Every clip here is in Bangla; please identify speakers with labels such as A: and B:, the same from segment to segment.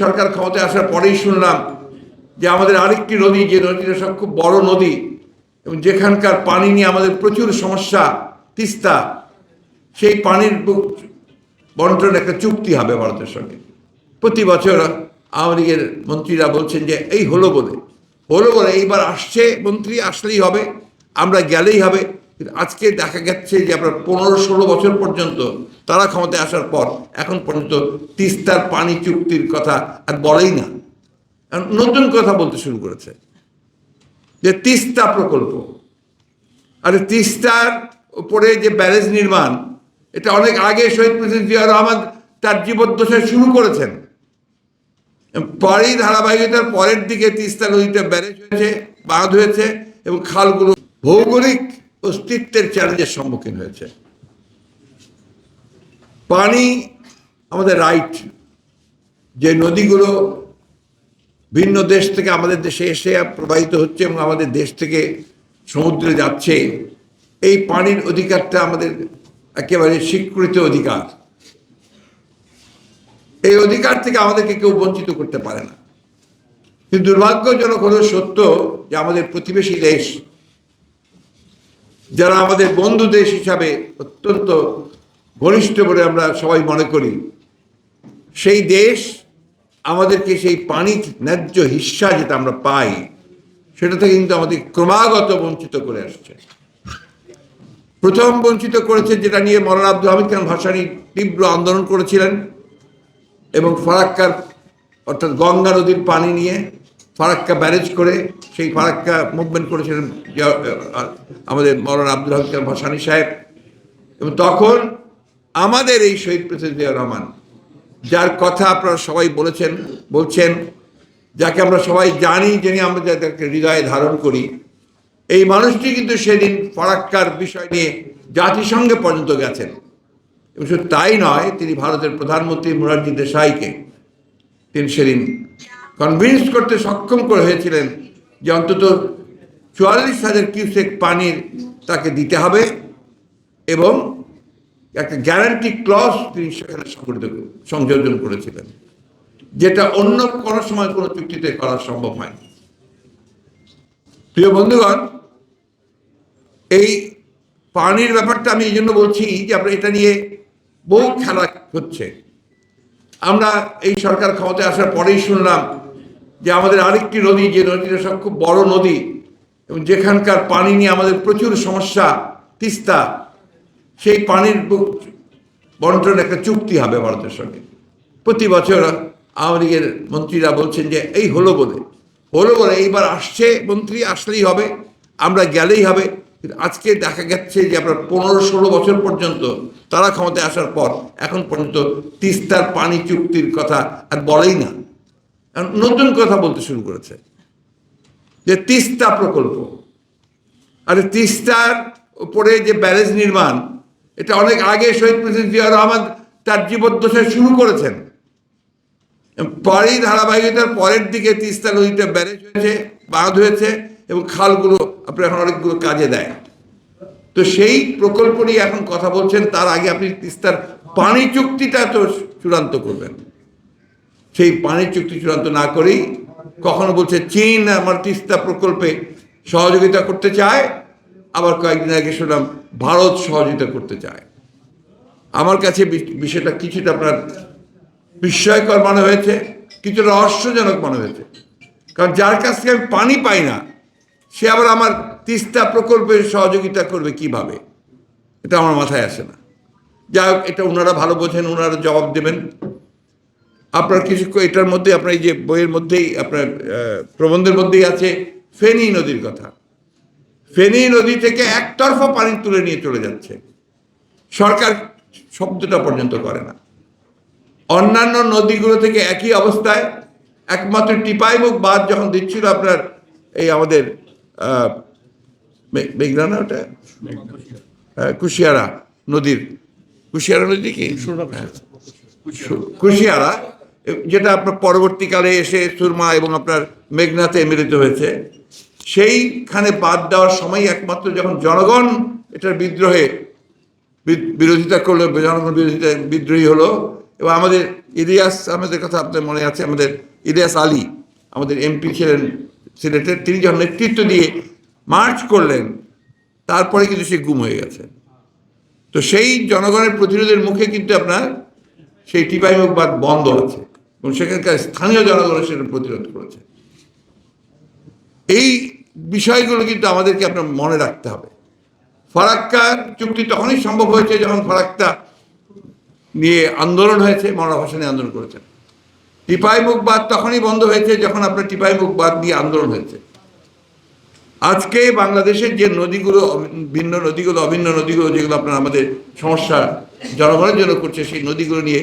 A: সরকার ক্ষমতায় আসার পরেই শুনলাম যে আমাদের আরেকটি নদী, যে নদীটা সব খুব বড় নদী, এবং যেখানকার পানি নিয়ে আমাদের প্রচুর সমস্যা, তিস্তা, সেই পানির বন্টন একটা চুক্তি হবে ভারতের সঙ্গে। প্রতি বছর আওয়ামী লীগের মন্ত্রীরা বলছেন যে, এই হলো বলে। হলো বলে, এইবার আসছে, মন্ত্রী আসলেই হবে, আমরা গেলেই হবে। আজকে দেখা যাচ্ছে যে আপনার পনেরো ষোলো বছর পর্যন্ত তারা ক্ষমতায় আসার পর এখন পর্যন্ত তিস্তার পানি চুক্তির কথা আর বলেই না। নতুন কথা বলতে শুরু করেছে যে তিস্তা প্রকল্প। আর তিস্তার উপরে যে ব্যারেজ নির্মাণ, এটা অনেক আগে শহীদ প্রেসিডেন্ট জিয়া রহমান তার জীবদ্দশায় শুরু করেছেন। পরেই ধারাবাহিকতার পরের দিকে তিস্তা নদীতে ব্যারেজ হয়েছে, বাঁধ হয়েছে এবং খালগুলো ভৌগোলিক অস্তিত্বের চ্যালেঞ্জের সম্মুখীন হয়েছে। পানি আমাদের রাইট যে নদীগুলো ভিন্ন দেশ থেকে আমাদের দেশে এসে প্রবাহিত হচ্ছে এবং আমাদের দেশ থেকে সমুদ্রে যাচ্ছে, এই পানির অধিকারটা আমাদের একেবারে স্বীকৃত অধিকার। এই অধিকার থেকে আমাদেরকে কেউ বঞ্চিত করতে পারে না। কিন্তু দুর্ভাগ্যজনক হলো সত্য যে আমাদের প্রতিবেশী দেশ যারা আমাদের বন্ধু দেশ হিসাবে অত্যন্ত ঘনিষ্ঠ বলে আমরা সবাই মনে করি, সেই দেশ আমাদেরকে সেই পানি ন্যায্য হিস্সা যেটা আমরা পাই সেটা থেকে কিন্তু আমাদের ক্রমাগত বঞ্চিত করে আসছে। প্রথম বঞ্চিত করেছে যেটা নিয়ে মরান আব্দুল হামিদ খান ভাসানী তীব্র আন্দোলন করেছিলেন এবং ফারাক্কার অর্থাৎ গঙ্গা নদীর পানি নিয়ে। ফারাক্কা ব্যারেজ করে, সেই ফারাক্কা মুভমেন্ট করেছিলেন আমাদের মরান আব্দুল খান ভাসানী সাহেব। এবং তখন আমাদের এই শহীদ প্রেসিডেন্ট জিয়া রহমান, যার কথা আপনারা সবাই বলেছেন, বলছেন, যাকে আমরা সবাই জানি, যিনি আমরা যাদেরকে হৃদয়ে ধারণ করি, এই মানুষটি কিন্তু সেদিন ফারাক্কার বিষয় নিয়ে জাতিসংঘে পর্যন্ত গেছেন। এবং শুধু তাই নয়, তিনি ভারতের প্রধানমন্ত্রী মোরারজি দেশাইকে, তিনি সেদিন কনভিন্স করতে সক্ষম করে হয়েছিলেন যে অন্তত চুয়াল্লিশ হাজার কিউসেক পানির তাকে দিতে হবে এবং একটা গ্যারান্টি ক্লজ তিনি সেখানে সংগঠিত সংযোজন করেছিলেন, যেটা অন্য কোনো সময় কোনো চুক্তিতে করা সম্ভব হয়নি। প্রিয় বন্ধুগণ, এই পানির ব্যাপারটা আমি এই জন্য বলছি যে আমরা এটা নিয়ে বহু খেলা হচ্ছে। আমরা এই সরকার ক্ষমতায় আসার পরেই শুনলাম যে আমাদের আরেকটি নদী, যে নদীটা সব খুব বড় নদী, এবং যেখানকার পানি নিয়ে আমাদের প্রচুর সমস্যা, তিস্তা, সেই পানির বন্টন একটা চুক্তি হবে ভারতের সঙ্গে। প্রতি বছর আওয়ামী লীগের মন্ত্রীরা বলছেন যে, এই হলো বলে। হলো বলে, এইবার আসছে মন্ত্রী, আসলেই হবে, আমরা গেলেই হবে। আজকে দেখা যাচ্ছে যে, আপনার পনেরো ষোলো বছর পর্যন্ত তারা ক্ষমতায় আসার পর, এখন পর্যন্ত তিস্তার পানি চুক্তির কথা আর বলেই না। নতুন কথা বলতে শুরু করেছে। যে তিস্তা প্রকল্প। আর তিস্তার উপরে যে ব্যারেজ নির্মাণ, এটা অনেক আগে শহীদ প্রেসিডেন্ট জিয়া রহমান তার জীবদ্দশায় শুরু করেছেন। পরেই ধারাবাহিকতার পরের দিকে তিস্তা নদীতে ব্যারেজ হয়েছে, বাঁধ হয়েছে এবং খালগুলো আপনার এখন অনেকগুলো কাজে দেয়। তো সেই প্রকল্প নিয়ে এখন কথা বলছেন, তার আগে আপনি তিস্তার পানি চুক্তিটা তো চূড়ান্ত করবেন। সেই পানির চুক্তি চূড়ান্ত না করেই কখনো বলছে চীন আমার তিস্তা প্রকল্পে সহযোগিতা করতে চায়, আবার কয়েকদিন আগে শুনলাম ভারত সহযোগিতা করতে চায়। আমার কাছে বিষয়টা কিছুটা আপনার বিস্ময়কর মনে হয়েছে, কিছুটা রহস্যজনক মনে হয়েছে। কারণ যার কাছ থেকে আমি পানি পাই না, সে আবার আমার তিস্তা প্রকল্পে সহযোগিতা করবে কীভাবে? এটা আমার মাথায় আসে না। হোক, এটা ওনারা ভালো বোঝেন, ওনারা জবাব দেবেন। আপনার কিছু এটার মধ্যে আপনার এই যে বইয়ের মধ্যেই আপনার প্রবন্ধের মধ্যেই আছে ফেনী নদীর কথা। ফেনী নদী থেকে একতরফা পানি তুলে নিয়ে চলে যাচ্ছে। সরকার শব্দটা পর্যন্ত করে না। অন্যান্য নদীগুলো থেকে একই অবস্থায় একমাত্র টিপাইমুখ বাঁধ যখন দিচ্ছিল আপনার এই আমাদের মেঘনা না ওটা? হ্যাঁ, কুশিয়ারা নদীর। কুশিয়ারা নদী কি? হ্যাঁ। কুশিয়ারা যেটা আপনার পরবর্তীকালে এসে সুরমা এবং আপনার মেঘনাতে মিলিত হয়েছে, সেইখানে বাদ দেওয়ার সময় একমাত্র যখন জনগণ এটার বিদ্রোহে বিরোধিতা করল, জনগণ বিরোধিতা, বিদ্রোহী হলো এবং আমাদের ইলিয়াস, আমাদের কথা আপনার মনে আছে, আমাদের ইলিয়াস আলী, আমাদের এমপি ছিলেন সিলেটের, তিনি যখন নেতৃত্ব দিয়ে মার্চ করলেন, তারপরে কিন্তু সে গুম হয়ে গেছে। তো সেই জনগণের প্রতিরোধের মুখে কিন্তু আপনার সেই টিপাই মুখবাদ বন্ধ আছে। এবং সেখানকার স্থানীয় জনগণ সেটা প্রতিরোধ করেছে। এই বিষয়গুলো কিন্তু আমাদেরকে আপনার মনে রাখতে হবে। ফারাক্কার চুক্তি তখনই সম্ভব হয়েছে যখন ফারাক্কা নিয়ে আন্দোলন হয়েছে মরা ভাসানী আন্দোলন করেছেন। টিপাই মুখবাদ তখনই বন্ধ হয়েছে যখন আপনার টিপাই মুখবাদ নিয়ে আন্দোলন হয়েছে। আজকে বাংলাদেশের যে নদীগুলো, ভিন্ন নদীগুলো, অভিন্ন নদীগুলো যেগুলো আপনার আমাদের সমস্যা জনগণের জন্য করছে, সেই নদীগুলো নিয়ে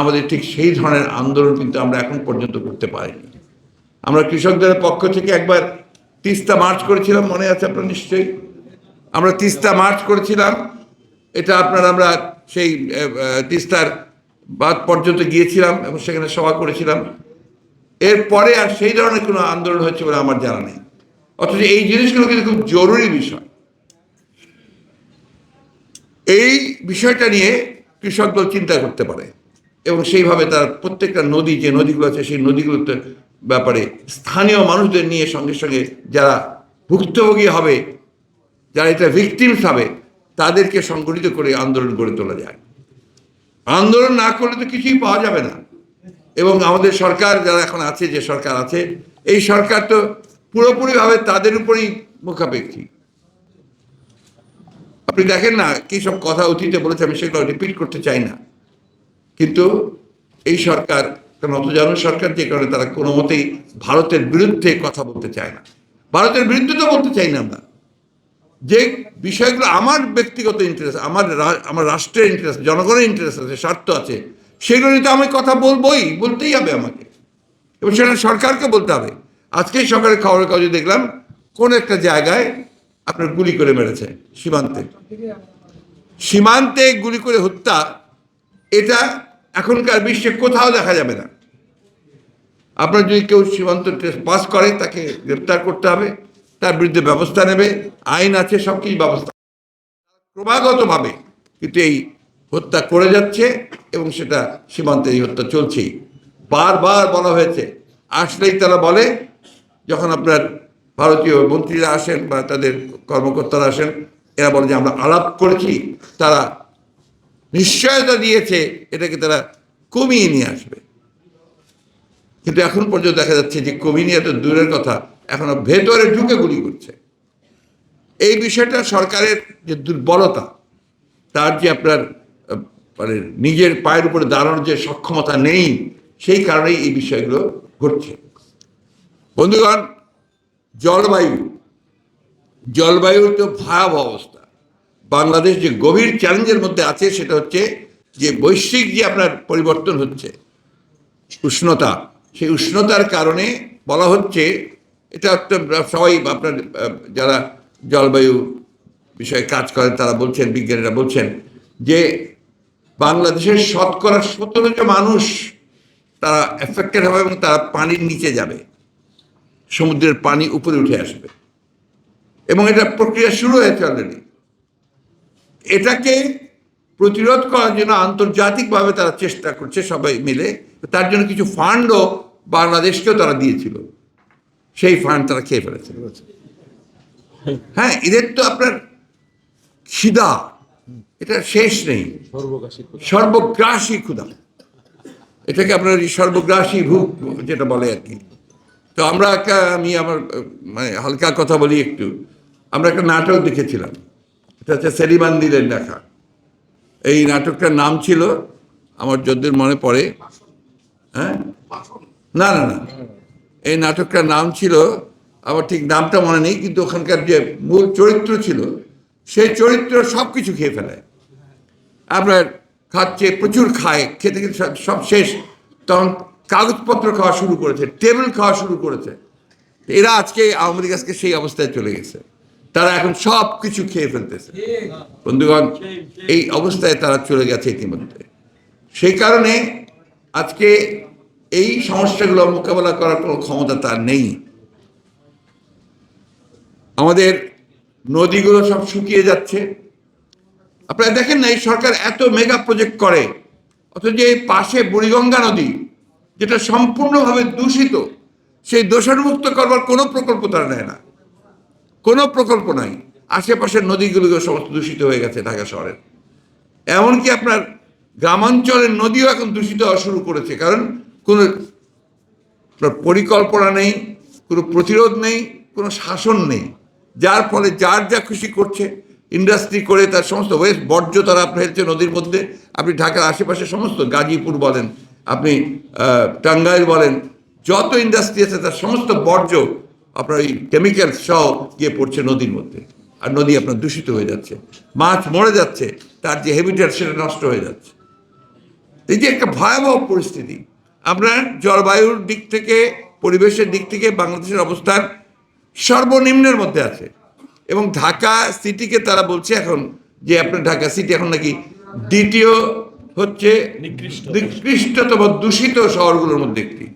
A: আমাদের ঠিক সেই ধরনের আন্দোলন কিন্তু আমরা এখন পর্যন্ত করতে পারিনি। আমরা কৃষকদের পক্ষ থেকে একবার তিস্তা মার্চ করেছিলাম, মনে আছে আপনার নিশ্চয়ই? আমরা তিস্তা মার্চ করেছিলাম, এটা আপনার আমরা সেই তিস্তার বাদ পর্যন্ত গিয়েছিলাম এবং সেখানে সভা করেছিলাম। এরপরে আর সেই ধরনের কোনো আন্দোলন হচ্ছে বলে আমার জানা নেই। অথচ এই জিনিসগুলো কিন্তু খুব জরুরি বিষয়। এই বিষয়টা নিয়ে কৃষক দল চিন্তা করতে পারে। এবং সেইভাবে তার প্রত্যেকটা নদী যে নদীগুলো আছে, সেই নদীগুলোতে ব্যাপারে স্থানীয় মানুষদের নিয়ে সঙ্গে সঙ্গে যারা ভুক্তভোগী হবে, যারা এটা ভিকটিমস হবে, তাদেরকে সংগঠিত করে আন্দোলন গড়ে তোলা যায়। আন্দোলন না করলে তো কিছুই পাওয়া যাবে না। এবং আমাদের সরকার যারা এখন আছে, যে সরকার আছে, এই সরকার তো পুরোপুরিভাবে তাদের উপরেই মুখাপেক্ষী। আপনি দেখেন না, কি সব কথা অতীতে বলেছে, আমি সেগুলো রিপিট করতে চাই না। কিন্তু এই সরকার নতজানু সরকার যে কারণে তারা কোনো মতেই ভারতের বিরুদ্ধে কথা বলতে চায় না। ভারতের বিরুদ্ধে তো বলতে চাই না আমরা। যে বিষয়গুলো আমার ব্যক্তিগত ইন্টারেস্ট আমার আমার রাষ্ট্রের ইন্টারেস্ট জনগণের ইন্টারেস্ট আছে, স্বার্থ আছে, সেগুলো নিয়ে তো আমি কথা বলবোই, বলতেই হবে আমাকে। এবং সেটা সরকারকে বলতে হবে। আজকেই সরকারের খবরের কাগজে দেখলাম, কোন একটা জায়গায় আপনার গুলি করে মেরেছে, সীমান্তে। সীমান্তে গুলি করে হত্যা, এটা এখনকার বিশ্বে কোথাও দেখা যাবে না। আপনার যদি কেউ সীমান্ত টেস্ট পাস করে, তাকে গ্রেপ্তার করতে হবে, তার বিরুদ্ধে ব্যবস্থা নেবে, আইন আছে, সব কিছু ব্যবস্থা ক্রমাগতভাবে কিন্তু এই হত্যা করে যাচ্ছে এবং সেটা সীমান্তে এই হত্যা চলছেই। বারবার বলা হয়েছে, আসলেই তারা বলে, যখন আপনার ভারতীয় মন্ত্রীরা আসেন বা তাদের কর্মকর্তারা আসেন, এরা বলে যে আমরা আলাপ করেছি, তারা নিশ্চয়তা দিয়েছে এটাকে তারা কমিয়ে নিয়ে আসবে। কিন্তু এখন পর্যন্ত দেখা যাচ্ছে যে কমিয়ে নিয়ে তো দূরের কথা, এখনও ভেতরে ঢুকে গুলি করছে। এই বিষয়টা সরকারের যে দুর্বলতা, তার যে আপনার মানে নিজের পায়ের উপরে দাঁড়ানোর যে সক্ষমতা নেই, সেই কারণেই এই বিষয়গুলো ঘটছে। বন্ধুগণ, জলবায়ু, জলবায়ুর তো ভয়াবহ অবস্থা। বাংলাদেশ যে গভীর চ্যালেঞ্জের মধ্যে আছে সেটা হচ্ছে যে বৈশ্বিক যে আপনার পরিবর্তন হচ্ছে, উষ্ণতা, সেই উষ্ণতার কারণে বলা হচ্ছে, এটা একটা সবাই আপনার, যারা জলবায়ু বিষয়ে কাজ করেন তারা বলছেন, বিজ্ঞানীরা বলছেন যে বাংলাদেশের শতকরা সতেরো জন মানুষ তারা এফেক্টেড হবে এবং তারা পানির নিচে যাবে, সমুদ্রের পানি উপরে উঠে আসবে। এবং এটা প্রক্রিয়া শুরু হয়েছে অলরেডি এটাকে প্রতিরোধ করার জন্য আন্তর্জাতিকভাবে তারা চেষ্টা করছে সবাই মিলে। তার জন্য কিছু ফান্ডও বাংলাদেশকেও তারা দিয়েছিল। সেই ফান্ড তারা খেয়ে ফেলেছে। হ্যাঁ এদের তো আপনার খিদা এটা শেষ নেই। সর্বগ্রাসী ক্ষুধা। এটাকে আপনার সর্বগ্রাসী ভূক যেটা বলে আর কি। তো আমরা একটা আমি আমার মানে হালকা কথা বলি একটু। আমরা একটা নাটক দেখেছিলাম। এটা হচ্ছে সেলিমান্দিরের লেখা। এই নাটকটার নাম ছিল, আমার যদ্দূর মনে পড়ে হ্যাঁ? না না না। এই নাটকটার নাম ছিল, আমার ঠিক নামটা মনে নেই, কিন্তু ওখানকার যে মূল চরিত্র ছিল সেই চরিত্র সব কিছু খেয়ে ফেলে। আপনার খাচ্ছে, প্রচুর খায়, খেতে খেতে সব- সব শেষ। তখন কাগজপত্র খাওয়া শুরু করেছে, টেবিল খাওয়া শুরু করেছে। এরা আজকে আওয়ামী লীগ আজকে সেই অবস্থায় চলে গেছে। তারা এখন সব কিছু খেয়ে ফেলতেছে। বন্ধুগণ, এই অবস্থায় তারা চলে গেছে ইতিমধ্যে। সেই কারণে আজকে এই সমস্যাগুলো মোকাবেলা করার কোনো ক্ষমতা তার নেই। আমাদের নদীগুলো সব শুকিয়ে যাচ্ছে। আপনারা দেখেন না, এই সরকার এত মেগা প্রজেক্ট করে, অথচ এই পাশে বুড়িগঙ্গা নদী, যেটা সম্পূর্ণভাবে দূষিত, সেই দূষণমুক্ত করবার কোনো প্রকল্প তারা নেয় না। কোনো প্রকল্প নাই। আশেপাশের নদীগুলো সমস্ত দূষিত হয়ে গেছে ঢাকা শহরের এমনকি আপনার গ্রামাঞ্চলের নদীও এখন দূষিত হওয়া শুরু করেছে। কারণ কোনো পরিকল্পনা নেই, কোনো প্রতিরোধ নেই, কোনো শাসন নেই। যার ফলে যার যা খুশি করছে, ইন্ডাস্ট্রি করে তার সমস্ত ওয়েস্ট বর্জ্য তারা ফেলছে নদীর মধ্যে, আপনি ঢাকার আশেপাশে সমস্ত গাজীপুর বলেন, আপনি টাঙ্গাইল বলেন, যত ইন্ডাস্ট্রি আছে তার সমস্ত বর্জ্য আপনার এই কেমিক্যাল সহ গিয়ে পড়ছে নদীর মধ্যে। আর নদী আপনার দূষিত হয়ে যাচ্ছে। মাছ মরে যাচ্ছে তার যে হেবিটেট সেটা নষ্ট হয়ে যাচ্ছে। এই যে একটা ভয়াবহ পরিস্থিতি। আপনার জলবায়ুর দিক থেকে পরিবেশের দিক থেকে বাংলাদেশের অবস্থান সর্বনিম্নের মধ্যে আছে। এবং ঢাকা সিটিকে তারা বলছে এখন যে আপনার ঢাকা সিটি এখন নাকি দ্বিতীয় হচ্ছে
B: নিকৃষ্ট।
A: নিকৃষ্টতম দূষিত শহরগুলোর মধ্যে একটি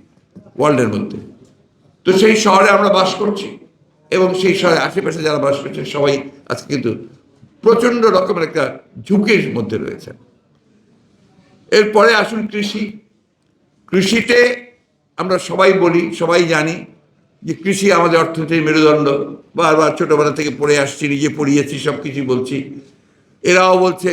A: ওয়ার্ল্ডের মধ্যে। তো সেই শহরে আমরা বাস করছি এবং সেই শহরে আশেপাশে যারা বাস করছে, সবাই আজকে কিন্তু প্রচণ্ড রকমের একটা ঝুঁকির মধ্যে রয়েছে। এরপরে আসুন কৃষি। কৃষিতে আমরা সবাই বলি, সবাই জানি যে কৃষি আমাদের অর্থনীতির মেরুদণ্ড। বারবার ছোটোবেলা থেকে পড়ে আসছি, নিজে পড়িয়েছি সব কিছু বলছি। এরাও বলছে